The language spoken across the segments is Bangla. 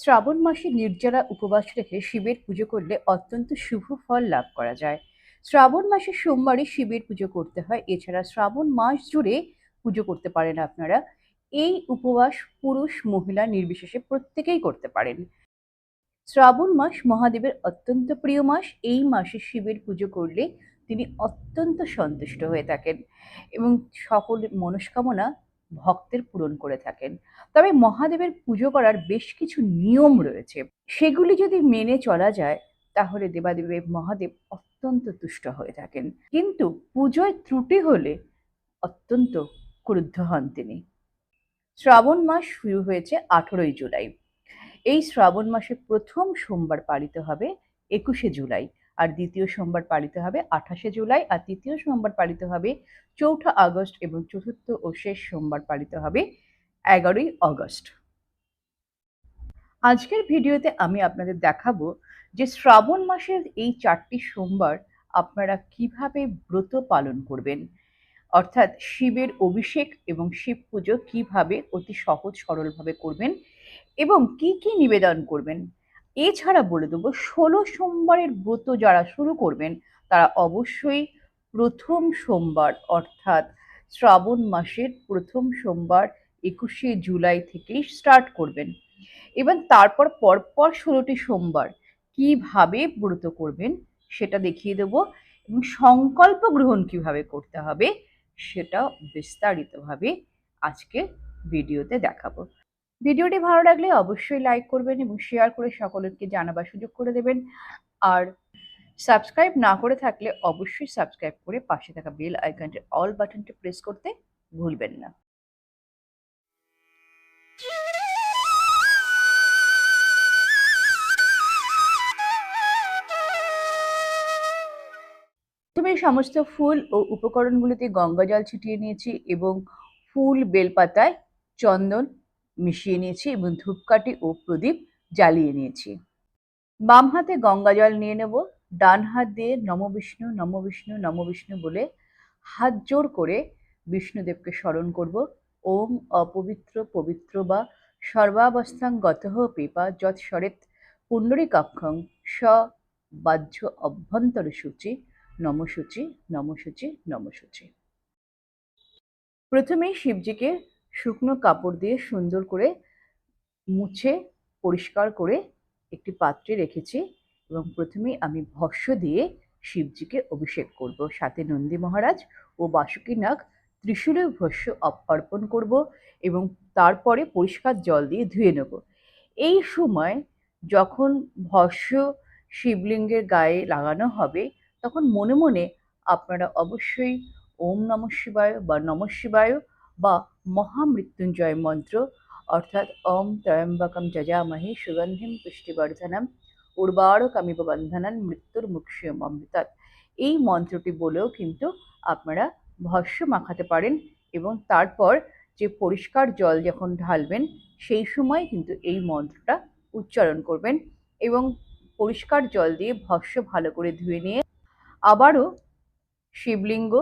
শ্রাবণ মাসে নির্জলা উপবাস রেখে শিবের পুজো করলে অত্যন্ত শুভ ফল লাভ করা যায়। শ্রাবণ মাসে সোমবারে শিবের পুজো করতে হয়। এছাড়া শ্রাবণ মাস জুড়ে পুজো করতে পারেন আপনারা। এই উপবাস পুরুষ মহিলা নির্বিশেষে প্রত্যেকেই করতে পারেন। শ্রাবণ মাস মহাদেবের অত্যন্ত প্রিয় মাস। এই মাসে শিবের পুজো করলে তিনি অত্যন্ত সন্তুষ্ট হয়ে থাকেন। এবং সকল মনস্কামনা ভক্তের পূরণ করে থাকেন। তবে মহাদেবের পুজো করার বেশ কিছু নিয়ম রয়েছে। সেগুলি যদি মেনে চলা যায়, তাহলে দেবাদেবের মহাদেব অত্যন্ত তুষ্ট হয়ে থাকেন। কিন্তু পুজোয় ত্রুটি হলে অত্যন্ত ক্রুদ্ধ হন তিনি। শ্রাবণ মাস শুরু হয়েছে আঠেরোই জুলাই। এই শ্রাবণ মাসে প্রথম সোমবার পালিত হবে একুশে জুলাই। আর দ্বিতীয় সোমবার পালিত হবে আঠাশে জুলাই আর তৃতীয় সোমবার পালিত হবে চৌঠা আগস্ট এবং চতুর্থ ও শেষ সোমবার পালিত হবে এগারোই অগস্ট। আজকের ভিডিওতে আমি আপনাদের দেখাবো যে শ্রাবণ মাসের এই চারটি সোমবার আপনারা কীভাবে ব্রত পালন করবেন। অর্থাৎ শিবের অভিষেক এবং শিব পুজো কীভাবে অতি সহজ সরলভাবে করবেন এবং কি কি নিবেদন করবেন এছাড়া বলে দেবো, ষোলো সোমবারের ব্রত যারা শুরু করবেন, তারা অবশ্যই প্রথম সোমবার, অর্থাৎ শ্রাবণ মাসের প্রথম সোমবার একুশে জুলাই থেকেই স্টার্ট করবেন। এবং তারপর পরপর ষোলোটি সোমবার কীভাবে ব্রত করবেন সেটা দেখিয়ে দেব এবং সংকল্প গ্রহণ কীভাবে করতে হবে সেটা বিস্তারিতভাবে আজকে ভিডিওতে দেখাবো। ভিডিওটি ভালো লাগলে অবশ্যই লাইক করবেন এবং শেয়ার করে সকলকে জানাবার সুযোগ করে দেবেন। আর সাবস্ক্রাইব না করে থাকলে অবশ্যই সাবস্ক্রাইব করে পাশে থাকা বেল আইকনটির অল বাটনটি প্রেস করতে ভুলবেন না। প্রথমে সমস্ত ফুল ও উপকরণগুলিতে গঙ্গা জল ছিটিয়ে নিয়েছি এবং ফুল, বেলপাতায় চন্দন মিশিয়ে নিয়েছি এবং ধূপকাঠি ও প্রদীপ জ্বালিয়ে নিয়েছি। বাম হাতে গঙ্গা জল নিয়ে নেব। ডান হাত দিয়ে নম বিষ্ণু নম বিষ্ণু নম বিষ্ণু বলে হাত জোর করে বিষ্ণুদেবকে স্মরণ করব। ওম অপবিত্র, পবিত্র বা সর্বাবস্থাং গতহ পেপা যৎ সরেত পুণ্ডরীকাক্ষং স বাহ্য অভ্যন্তর সূচি, নমসূচি নমসূচি নমসূচি। প্রথমেই শিবজিকে শুকনো কাপড় দিয়ে সুন্দর করে মুছে, পরিষ্কার করে একটি পাত্রে রেখেছি এবং প্রথমেই আমি ভস্য দিয়ে শিবজিকে অভিষেক করব। সাথে নন্দী মহারাজ ও বাসুকী নাগ ত্রিশূলের ভস্য অর্পণ করব এবং তারপরে পরিষ্কার জল দিয়ে ধুয়ে নেব। এই সময় যখন ভস্য শিবলিঙ্গের গায়ে লাগানো হবে, তখন মনে মনে আপনারা অবশ্যই ওম নম শিবায় বা নম শিবায় বা মহামৃত্যুঞ্জয় মন্ত্র, অর্থাৎ ওম ত্রয়ম্বকম যজামহে সুগন্ধিম পুষ্টিবর্ধনম উর্বারকমিব বন্ধনান মৃত্যুর মুক্ষিয়ম অমৃতাৎ। এই মন্ত্রটি বলেও কিন্তু আপনারা ভস্য মাখাতে পারেন এবং তারপর যে পরিষ্কার জল যখন ঢালবেন, সেই সময় কিন্তু এই মন্ত্রটা উচ্চারণ করবেন এবং পরিষ্কার জল দিয়ে ভস্য ভালো করে ধুয়ে নিয়ে আবারও শিবলিঙ্গ,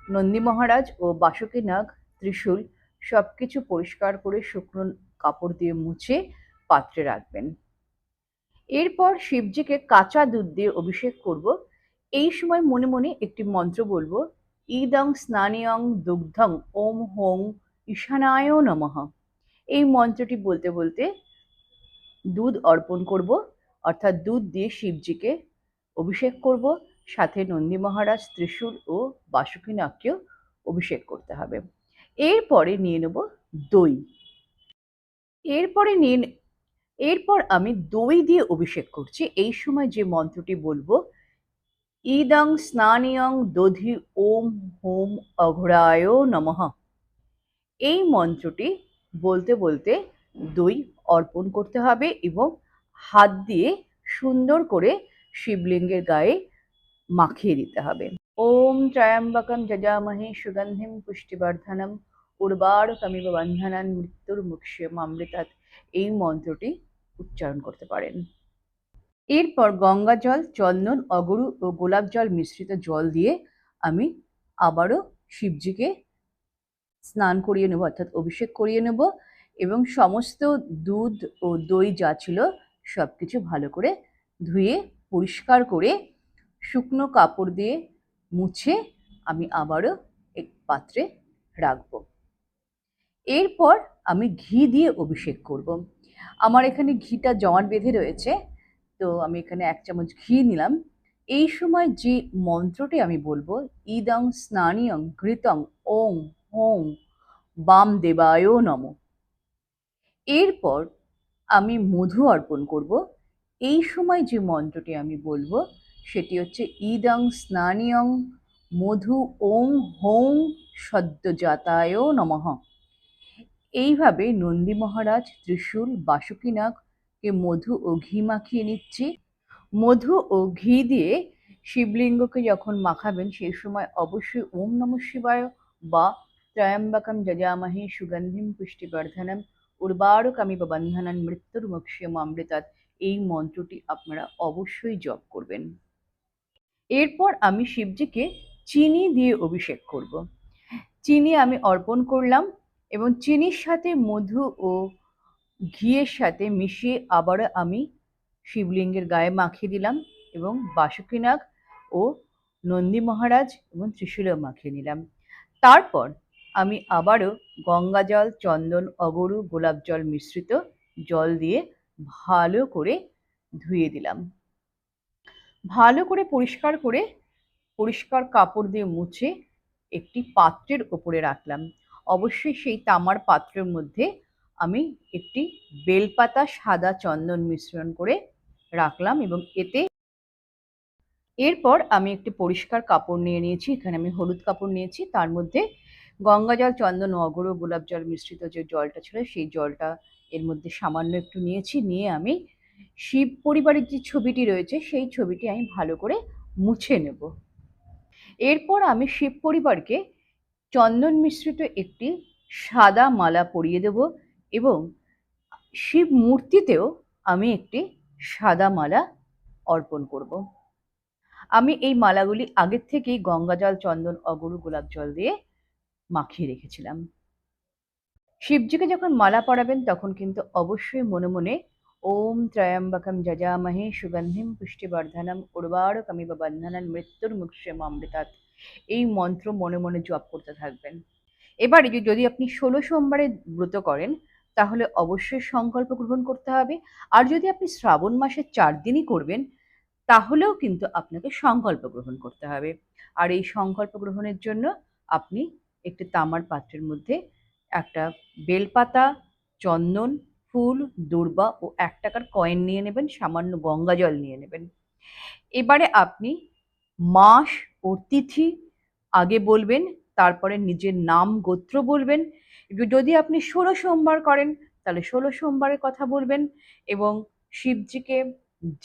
নন্দী মহারাজ ও বাসুকী নাগ ত্রিশূল সব কিছু পরিষ্কার করে শুকনো কাপড় দিয়ে মুছে পাত্রে রাখবেন। এরপর শিবজিকে কাঁচা দুধ দিয়ে অভিষেক করব। এই সময় মনে মনে একটি মন্ত্র বলব ইদং স্নানিয়ং দুগ্ধং ওম হোং ঈশানায় নমঃ। এই মন্ত্রটি বলতে বলতে দুধ অর্পণ করব, অর্থাৎ দুধ দিয়ে শিবজিকে অভিষেক করব। সাথে নন্দী মহারাজ ত্রিশূল ও বাসুকীনাথকেও অভিষেক করতে হবে। এরপরে নিয়ে নেব দই। এরপরে নিয়ে এরপর আমি দই দিয়ে অভিষেক করছি। এই সময় যে মন্ত্রটি বলব, ইদং স্নানিয়ং দধি ওম হোম অঘরায় নমঃ। এই মন্ত্রটি বলতে বলতে দই অর্পণ করতে হবে এবং হাত দিয়ে সুন্দর করে শিবলিঙ্গের গায়ে মাখিয়ে দিতে হবে। ওম ত্রয়ম্বকম যজামহে সুগন্ধিম পুষ্টিবর্ধনম উর্বারকমিব বন্ধনান মৃত্যুর মুক্ষিয়ম অমৃতাৎ এই মন্ত্রটি উচ্চারণ করতে পারেন। এরপর গঙ্গা জল চন্দন অগরু ও গোলাপ জল মিশ্রিত জল দিয়ে আমি আবারও শিবজিকে স্নান করিয়ে নেব, অর্থাৎ অভিষেক করিয়ে নেব এবং সমস্ত দুধ ও দই যা ছিল সব কিছু ভালো করে ধুয়ে, পরিষ্কার করে শুকনো কাপড় দিয়ে মুছে আমি আবারও এক পাত্রে রাখব। এরপর আমি ঘি দিয়ে অভিষেক করব। আমার এখানে ঘিটা জমাট বেঁধে রয়েছে, তো আমি এখানে এক চামচ ঘি নিলাম। এই সময় যে মন্ত্রটি আমি বলব, ইদং স্নানিয়ং ঘৃতং ওং হোং বাম দেবায় নম। এরপর আমি মধু অর্পণ করব। এই সময় যে মন্ত্রটি আমি বলব সেটি হচ্ছে ইদং স্নানিয়ং মধু ওং হোং সদ্যজাতায় নমঃ। এইভাবে নন্দী মহারাজ ত্রিশূল বাসুকীনাগকে মধু ও ঘি মাখিয়ে নিচ্ছি। মধু ও ঘি দিয়ে শিবলিঙ্গকে যখন মাখাবেন সেই সময় অবশ্যই ওম নম শিবায় বা ত্রয়ম্বকম যজামহে সুগন্ধিম পুষ্টিবর্ধনম উর্বারকামি বা বন্ধনান মৃত্যুর মোক্ষম অমৃতাৎ। এই মন্ত্রটি আপনারা অবশ্যই জপ করবেন। এরপর আমি শিবজিকে চিনি দিয়ে অভিষেক করব। চিনি আমি অর্পণ করলাম এবং চিনির সাথে মধু ও ঘিয়ের সাথে মিশিয়ে আবার আমি শিবলিঙ্গের গায়ে মাখিয়ে দিলাম এবং বাসুকীনাগ ও নন্দী মহারাজ এবং ত্রিশূলও মাখিয়ে নিলাম। তারপর আমি আবারও গঙ্গা জল চন্দন, অগরু গোলাপ জল মিশ্রিত জল দিয়ে ভালো করে ধুয়ে দিলাম। ভালো করে পরিষ্কার করে পরিষ্কার কাপড় দিয়ে মুছে একটি পাত্রের ওপরে রাখলাম। অবশ্যই সেই তামার পাত্রের মধ্যে আমি একটি বেলপাতা সাদা চন্দন মিশ্রণ করে রাখলাম এবং এতে এরপর আমি একটি পরিষ্কার কাপড় নিয়ে নিয়েছি। এখানে আমি হলুদ কাপড় নিয়েছি। তার মধ্যে গঙ্গা জল চন্দন অগর গোলাপ জল মিশ্রিত যে জলটা ছিল সেই জলটা এর মধ্যে সামান্য একটু নিয়েছি। নিয়ে আমি শিব পরিবারের যে ছবিটি রয়েছে, সেই ছবিটি আমি ভালো করে মুছে নেব। এরপর আমি শিব পরিবারকে চন্দন মিশ্রিত একটি সাদা মালা পরিয়ে দেব এবং শিব মূর্তিতেও আমি একটি সাদা মালা অর্পণ করব। আমি এই মালাগুলি আগের থেকেই গঙ্গা জল, চন্দন অগরু গোলাপ জল দিয়ে মাখিয়ে রেখেছিলাম। শিবজিকে যখন মালা পরাবেন, তখন কিন্তু অবশ্যই মনে মনে ওম ত্রয়ম্বকম যজামহে সুগন্ধিম পুষ্টিবর্ধনম উর্বারকমিব বন্ধনন মৃত্যুর মুক্ষম অমৃতাৎ এই মন্ত্র মনে মনে জপ করতে থাকবেন। এবারে যদি আপনি ষোলো সোমবারে ব্রত করেন, তাহলে অবশ্যই সংকল্প গ্রহণ করতে হবে। আর যদি আপনি শ্রাবণ মাসের চার দিনই করবেন, তাহলেও কিন্তু আপনাকে সংকল্প গ্রহণ করতে হবে। আর এই সংকল্প গ্রহণের জন্য আপনি একটি তামার পাত্রের মধ্যে একটা বেলপাতা, চন্দন ফুল, দুর্বা ও এক টাকার কয়েন নিয়ে নেবেন, সামান্য গঙ্গা জল নিয়ে নেবেন। এবারে আপনি মাস ও তিথি আগে বলবেন, তারপরে নিজের নাম গোত্র বলবেন। যদি আপনি ষোলো সোমবার করেন, তাহলে ষোলো সোমবারের কথা বলবেন এবং শিবজিকে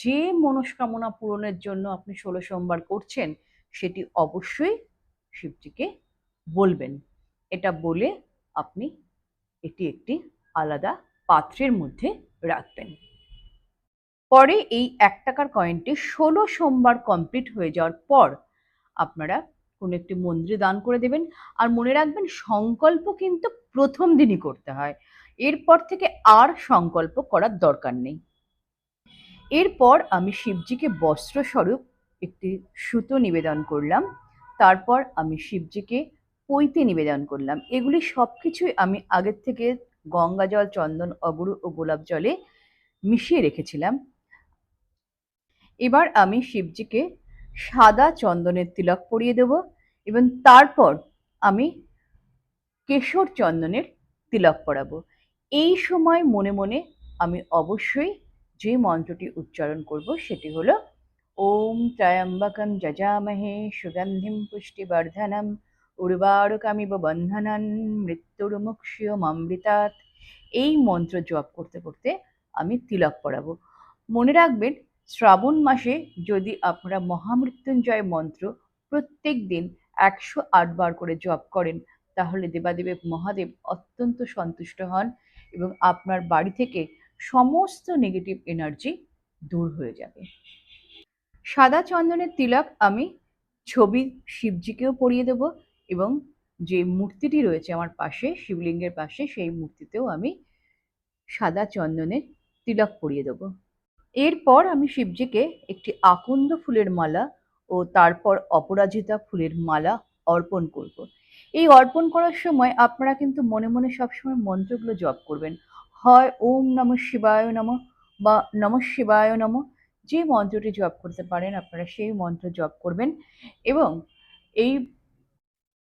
যে মনস্কামনা পূরণের জন্য আপনি ষোলো সোমবার করছেন, সেটি অবশ্যই শিবজিকে বলবেন। এটা বলে আপনি এটি একটি আলাদা পাত্রের মধ্যে রাখবেন। পরে এই এক টাকার কয়েনটি ষোলো সোমবার কমপ্লিট হয়ে যাওয়ার পর আপনারা কোনো একটি মন্দিরে দান করে দেবেন। আর মনে রাখবেন, সংকল্প কিন্তু প্রথম দিনই করতে হয়। এরপর থেকে আর সংকল্প করার দরকার নেই। এরপর আমি শিবজিকে বস্ত্রস্বরূপ একটি সুতো নিবেদন করলাম। তারপর আমি শিবজিকে পৈতে নিবেদন করলাম। এগুলি সব কিছুই আমি আগের থেকে গঙ্গা জল, চন্দন, অগুরু ও গোলাপ জলে মিশিয়ে রেখেছিলাম। এবার আমি শিবজিকে সাদা চন্দনের তিলক পরিয়ে দেব এবং তারপর আমি কেশর চন্দনের তিলক পরাবো। এই সময় মনে মনে আমি অবশ্যই যে মন্ত্রটি উচ্চারণ করব সেটি হলো, ওম ত্রয়ম্বকম যজামহে সুগন্ধিম পুষ্টিবর্ধনম উর্বারকামিব বন্ধনান মৃত্যুর অমৃতাৎ এই মন্ত্র জপ করতে করতে আমি তিলক পড়াবো। মনে রাখবেন, শ্রাবণ মাসে যদি আপনারা মহামৃত্যুঞ্জয় মন্ত্র প্রত্যেক দিন একশো বার করে জপ করেন, তাহলে দেবাদেবের মহাদেব অত্যন্ত সন্তুষ্ট হন এবং আপনার বাড়ি থেকে সমস্ত নেগেটিভ এনার্জি দূর হয়ে যাবে। সাদা চন্দনের তিলক আমি ছবি শিবজিকেও পরিয়ে দেব। এবং যে মূর্তিটি রয়েছে আমার পাশে, শিবলিঙ্গের পাশে, সেই মূর্তিতেও আমি সাদা চন্দনের তিলক পরিয়ে দেবো। এরপর আমি শিবজিকে একটি আকন্দ ফুলের মালা ও তারপর অপরাজিতা ফুলের মালা অর্পণ করব। এই অর্পণ করার সময় আপনারা কিন্তু মনে মনে সবসময় মন্ত্রগুলো জপ করবেন। হয় ওম নম শিবায় নম বা নম শিবায় নম, যে মন্ত্রটি জপ করতে পারেন, আপনারা সেই মন্ত্র জপ করবেন। এবং এই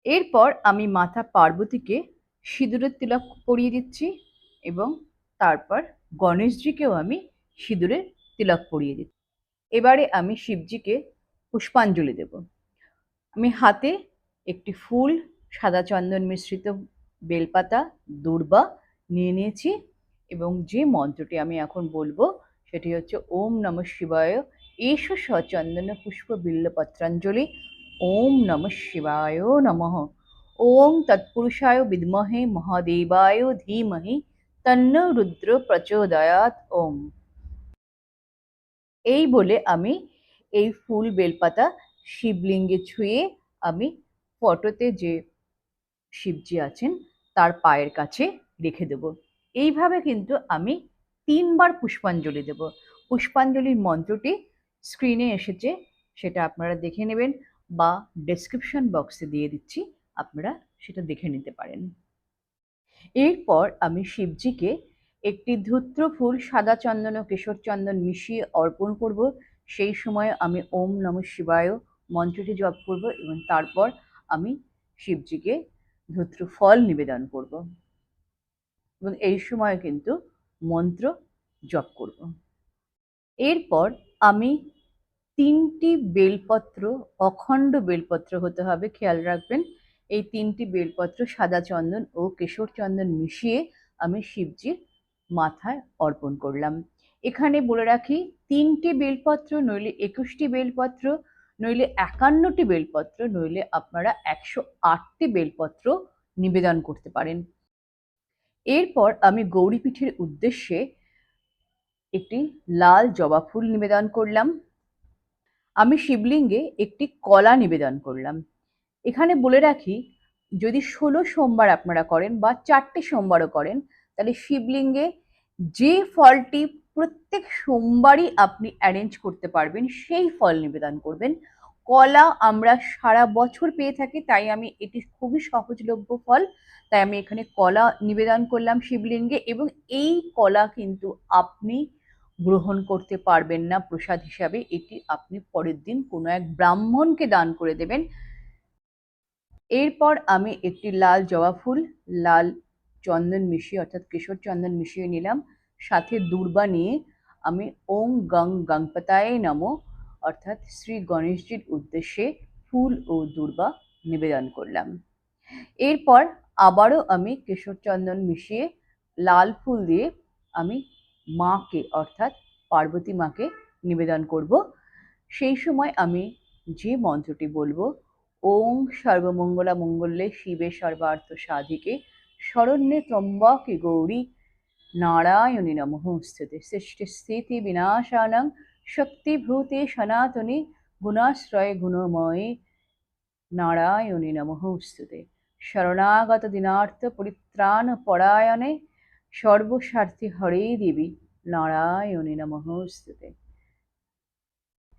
এরপর আমি মাথা পার্বতীকে সিঁদুরের তিলক পরিয়ে দিচ্ছি এবং তারপর গণেশজিকেও আমি সিঁদুরের তিলক পরিয়ে দিচ্ছি। এবারে আমি শিবজিকে পুষ্পাঞ্জলি দেব। আমি হাতে একটি ফুল, সাদা চন্দন মিশ্রিত বেলপাতা, দূর্বা নিয়ে নিয়েছি এবং যে মন্ত্রটি আমি এখন বলব সেটি হচ্ছে, ওম নম শিবায়, এষ সচন্দন পুষ্প বিল্লপত্রাঞ্জলি ওম নম শিবায় নমঃ ওম তৎপুরুষায় বিদ্মহে মহাদেবায় ধীমহি তন্ন রুদ্র প্রচোদয়াত ওম এই বলে আমি এই ফুল বেলপাতা শিবলিঙ্গে ছুঁয়ে আমি ফটোতে যে শিবজি আছেন, তার পায়ের কাছে রেখে দেব। এইভাবে কিন্তু আমি তিনবার পুষ্পাঞ্জলি দেব। পুষ্পাঞ্জলির মন্ত্রটি স্ক্রিনে এসেছে, সেটা আপনারা দেখে নেবেন। বা ডেসক্রিপশন বক্সে দিয়ে দিচ্ছি, আপনারা সেটা দেখে নিতে পারেন। এরপর আমি শিবজিকে একটি ধূত্র ফুল, সাদা চন্দন ও কেশর চন্দন মিশিয়ে অর্পণ করব। সেই সময় আমি ওম নম শিবায় মন্ত্রটি জপ করব এবং তারপর আমি শিবজিকে ধূত্র ফল নিবেদন করব। এবং এই সময় কিন্তু মন্ত্র জপ করব। এরপর আমি তিনটি বেলপত্র, অখণ্ড বেলপত্র হতে হবে, খেয়াল রাখবেন। এই তিনটি বেলপত্র সাদা চন্দন ও কেশর চন্দন মিশিয়ে আমি শিবজির মাথায় অর্পণ করলাম। এখানে বলে রাখি, তিনটি বেলপত্র, নইলে একুশটি বেলপত্র, নইলে একান্নটি বেলপত্র, নইলে আপনারা একশো আটটি বেলপত্র নিবেদন করতে পারেন। এরপর আমি গৌরীপীঠের উদ্দেশ্যে একটি লাল জবা ফুল নিবেদন করলাম। আমি শিবলিঙ্গে একটি কলা নিবেদন করলাম। এখানে বলে রাখি, যদি ষোলো সোমবার আপনারা করেন বা চারটে সোমবারও করেন, তাহলে শিবলিঙ্গে যে ফলটি প্রত্যেক সোমবারই আপনি অ্যারেঞ্জ করতে পারবেন, সেই ফল নিবেদন করবেন। কলা আমরা সারা বছর পেয়ে থাকি, তাই আমি এটি খুবই সহজলভ্য ফল। তাই আমি এখানে কলা নিবেদন করলাম শিবলিঙ্গে এবং এই কলা কিন্তু আপনি গ্রহণ করতে পারবেন না প্রসাদ হিসাবে, এটি আপনি পরের দিন কোনো এক ব্রাহ্মণকে দান করে দেবেন। এরপর আমি একটি লাল জবা ফুল, লাল চন্দন মিশিয়ে, অর্থাৎ কেশর চন্দন মিশিয়ে নিলাম। সাথে দুর্বা নিয়ে আমি ওম গং গংপতায় নম, অর্থাৎ শ্রী গণেশজির উদ্দেশ্যে ফুল ও দুর্বা নিবেদন করলাম। এরপর আবারও আমি কেশর চন্দন মিশিয়ে লাল ফুল দিয়ে আমি মাকে, অর্থাৎ পার্বতী মাকে নিবেদন করব। সেই সময় আমি যে মন্ত্রটি বলব, ওং সর্বমঙ্গলা মঙ্গলে শিবে সর্বার্থ সাধিকে শরণ্যে ত্রম্বকে গৌরী নারায়ণী নমঃ স্থিতি সৃষ্টি স্থিতি বিনাশানং শক্তিভূতে সনাতনী গুণাশ্রয় গুণময়ে নারায়ণী নমঃ স্থিতে শরণাগত দিনার্থ পরিত্রাণ পরায়ণে সর্বস্বার্থী হরে দেবী নারায়ণী নমঃ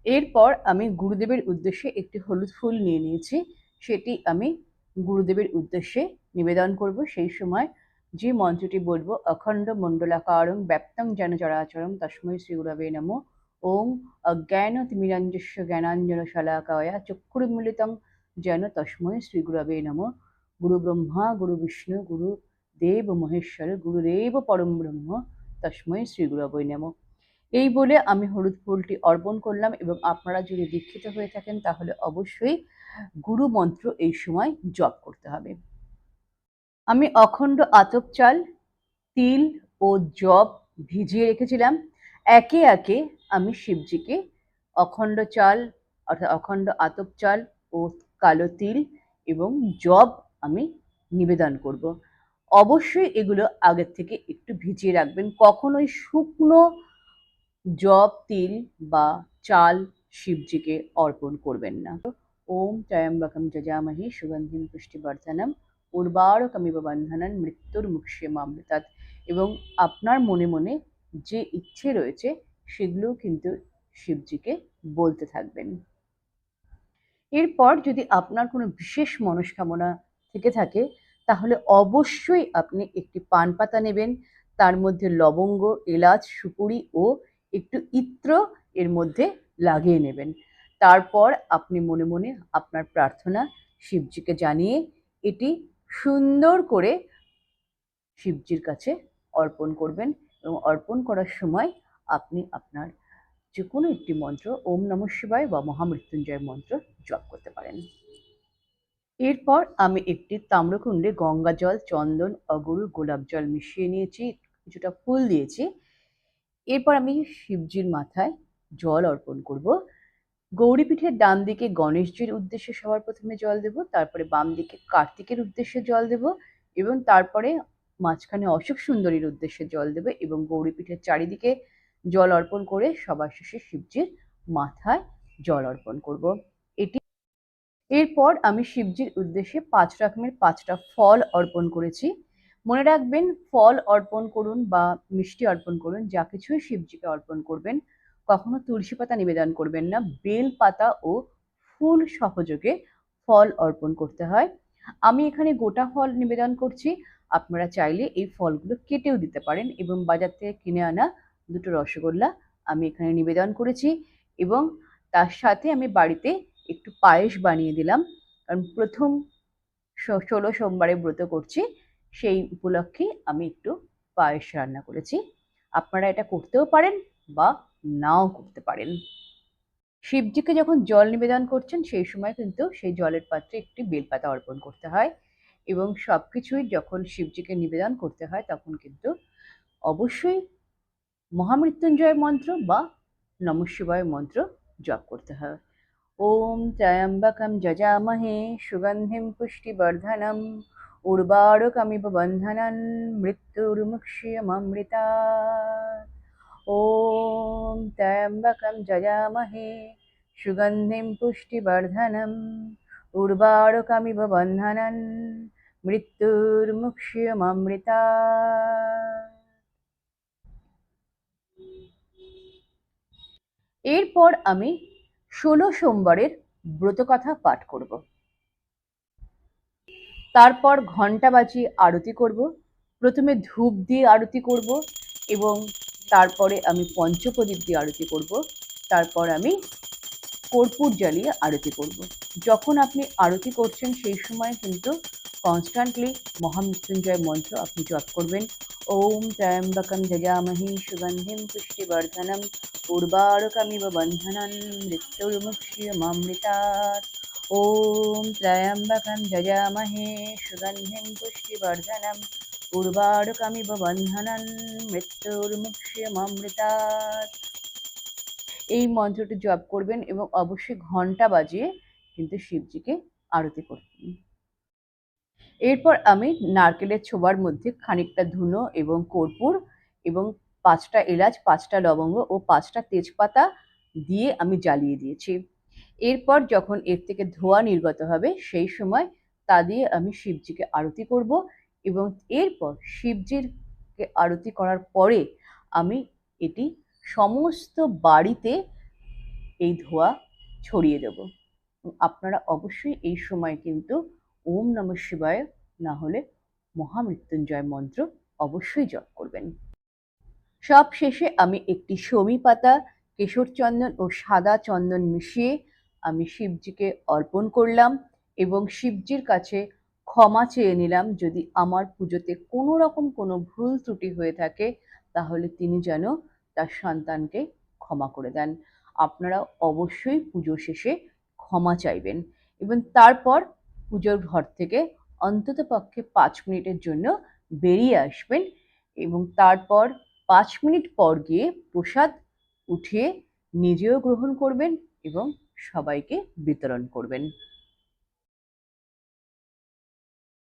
এরপর আমি গুরুদেবের উদ্দেশ্যে একটি হলুদ ফুল নিয়ে নিয়েছি, সেটি আমি গুরুদেবের উদ্দেশ্যে নিবেদন করব। সেই সময় যে মন্ত্রটি বলব, অখণ্ড মণ্ডলাকারং ব্যপ্তং যেন চরাচরম তস্মৈ শ্রী গুরবে নম ওং অজ্ঞান তিমিরঞ্জস্য জ্ঞানাঞ্জন শলাকায়া চক্ষুর্মিলিতং যেন তস্মৈ শ্রী গুরবে নম। গুরু ব্রহ্মা, গুরু বিষ্ণু, গুরু দেব মহেশ্বর, গুরুদেব পরম ব্রহ্ম, তস্মৈ শ্রী গুরবে নম। এই বলে আমি হলুদ ফুলটি অর্পণ করলাম এবং আপনারা যদি দীক্ষিত হয়ে থাকেন তাহলে অবশ্যই গুরু মন্ত্র এই সময় জপ করতে হবে। আমি অখণ্ড আতপ চাল, তিল ও জব ভিজিয়ে রেখেছিলাম। একে একে আমি শিবজিকে অখণ্ড চাল, অর্থাৎ অখণ্ড আতপ চাল ও কালো তিল এবং জব আমি নিবেদন করব। অবশ্যই এগুলো আগের থেকে একটু ভিজিয়ে রাখবেন। কখনোই শুকনো জব, তিল বা চাল শিবজিকে অর্পণ করবেন না। ওম ত্রয়ম্বকম যজামহি সুগন্ধিম পুষ্টিবর্ধনম উর্বারকমিব বন্ধনন মৃত্যুর মুক্ষেমামৃতাৎ এবং আপনার মনে মনে যে ইচ্ছে রয়েছে সেগুলো কিন্তু শিবজিকে বলতে থাকবেন। এরপর যদি আপনার কোনো বিশেষ মনস্কামনা থেকে থাকে তাহলে অবশ্যই আপনি একটি পান পাতা নেবেন। তার মধ্যে লবঙ্গ, এলাচ, সুপুরি ও একটু ইত্র এর মধ্যে লাগিয়ে নেবেন। তারপর আপনি মনে মনে আপনার প্রার্থনা শিবজিকে জানিয়ে এটি সুন্দর করে শিবজির কাছে অর্পণ করবেন এবং অর্পণ করার সময় আপনি আপনার যে কোনো একটি মন্ত্র, ওম নম শিবায় বা মহামৃত্যুঞ্জয় মন্ত্র জপ করতে পারেন। এরপর আমি একটি তাম্রকুণ্ডে গঙ্গা জল, চন্দন অগরু গোলাপ জল মিশিয়ে নিয়েছি, কিছুটা ফুল দিয়েছি। এরপর আমি শিবজির মাথায় জল অর্পণ করব। গৌরীপীঠের ডান দিকে গণেশজির উদ্দেশ্যে সবার প্রথমে জল দেব, তারপরে বাম দিকে কার্তিকের উদ্দেশ্যে জল দেব এবং তারপরে মাঝখানে অশোক সুন্দরীর উদ্দেশ্যে জল দেবে এবং গৌরীপীঠের চারিদিকে জল অর্পণ করে সবার শেষে শিবজির মাথায় জল অর্পণ করব। এরপর আমি শিবজির উদ্দেশ্যে পাঁচ রকমের পাঁচটা ফল অর্পণ করেছি। মনে রাখবেন, ফল অর্পণ করুন বা মিষ্টি অর্পণ করুন, যা কিছুই শিবজিকে অর্পণ করবেন। কখনো তুলসী পাতা নিবেদন করবেন না। বেল পাতা ও ফুল সহযোগে ফল অর্পণ করতে হয়। আমি এখানে গোটা ফল নিবেদন করছি। আপনারা চাইলে এই ফলগুলো কেটেও দিতে পারেন এবং বাজার থেকে কিনে আনা দুটো রসগোল্লা আমি এখানে নিবেদন করেছি এবং তার সাথে আমি বাড়িতে একটু পায়েস বানিয়ে দিলাম। কারণ প্রথম ষোলো সোমবারে ব্রত করছি, সেই উপলক্ষে আমি একটু পায়েস রান্না করেছি। আপনারা এটা করতেও পারেন বা নাও করতে পারেন। শিবজিকে যখন জল নিবেদন করছেন, সেই সময় কিন্তু সেই জলের পাত্রে একটি বেলপাতা অর্পণ করতে হয় এবং সব কিছুই যখন শিবজিকে নিবেদন করতে হয়, তখন কিন্তু অবশ্যই মহামৃত্যুঞ্জয় মন্ত্র বা নমশিবায় মন্ত্র জপ করতে হয়। ওম ত্রয়ম্বকম যজামহে সুগন্ধিম পুষ্টিবর্ধনম উর্বারকমিব বন্ধনন মৃত্যুর্মুক্ষিয়মৃতা ॐ त्र्यम्बकं जजामहे सुगन्धिं पुष्टिवर्धनम् उर्वारुकमिव बन्धनं মৃত্যুর্মুক্ষিয়মৃতা এরপর আমি ষোলো সোমবারের ব্রতকথা পাঠ করব। তারপর ঘণ্টা বাজিয়ে আরতি করব, প্রথমে ধূপ দিয়ে আরতি করব এবং তারপরে আমি পঞ্চপ্রদীপ দিয়ে আরতি করব, তারপর আমি কর্পূর জ্বালিয়ে আরতি করব। যখন আপনি আরতি করছেন সেই সময় কিন্তু কনস্ট্যান্টলি মহামৃত্যুঞ্জয় মন্ত্র আপনি জপ করবেন। ওম ত্রয়ম্বকম যজামহি সুগন্ধিম পুষ্টিবর্ধনম উর্বারকমিব বন্ধনন মৃত্যুর্মুক্ষিয়মৃতাৎ ওম ত্রয়ম্বকম যজামহে সুগন্ধিম পুষ্টিবর্ধনম উর্বারকমিব বন্ধনন মৃত্যুর্মুক্ষিয়মৃতাৎ এই মন্ত্রটি জপ করবেন এবং অবশ্যই ঘণ্টা বাজিয়ে কিন্তু শিবজিকে আরতি করবেন এরপর আমি নারকেলের ছোবার মধ্যে খানিকটা ধুনো এবং কর্পূর এবং পাঁচটা এলাচ, পাঁচটা লবঙ্গ ও পাঁচটা তেজপাতা দিয়ে আমি জ্বালিয়ে দিয়েছি। এরপর যখন এর থেকে ধোয়া নির্গত হবে, সেই সময় তা দিয়ে আমি শিবজিকে আরতি করব এবং এরপর শিবজির আরতি করার পরে আমি এটি সমস্ত বাড়িতে এই ধোয়া ছড়িয়ে দেব। আপনারা অবশ্যই এই সময় কিন্তু ওম নম শিবায়। না হলে মহামৃত্যুঞ্জয় মন্ত্র অবশ্যই জপ করবেন। সব শেষে আমি একটি সমী পাতা, কেশর চন্দন ও সাদা চন্দন মিশিয়ে আমি শিবজিকে অর্পণ করলাম এবং শিবজির কাছে ক্ষমা চেয়ে নিলাম, যদি আমার পুজোতে কোনো রকম কোনো ভুল ত্রুটি হয়ে থাকে, তাহলে তিনি যেন তার সন্তানকে ক্ষমা করে দেন। আপনারা অবশ্যই পুজো শেষে ক্ষমা চাইবেন এবং তারপর পুজোর ঘর থেকে অন্তত পক্ষে পাঁচ মিনিটের জন্য বেরিয়ে আসবেন এবং তারপর পাঁচ মিনিট পর গিয়ে প্রসাদ উঠিয়ে নিজেও গ্রহণ করবেন এবং সবাইকে বিতরণ করবেন।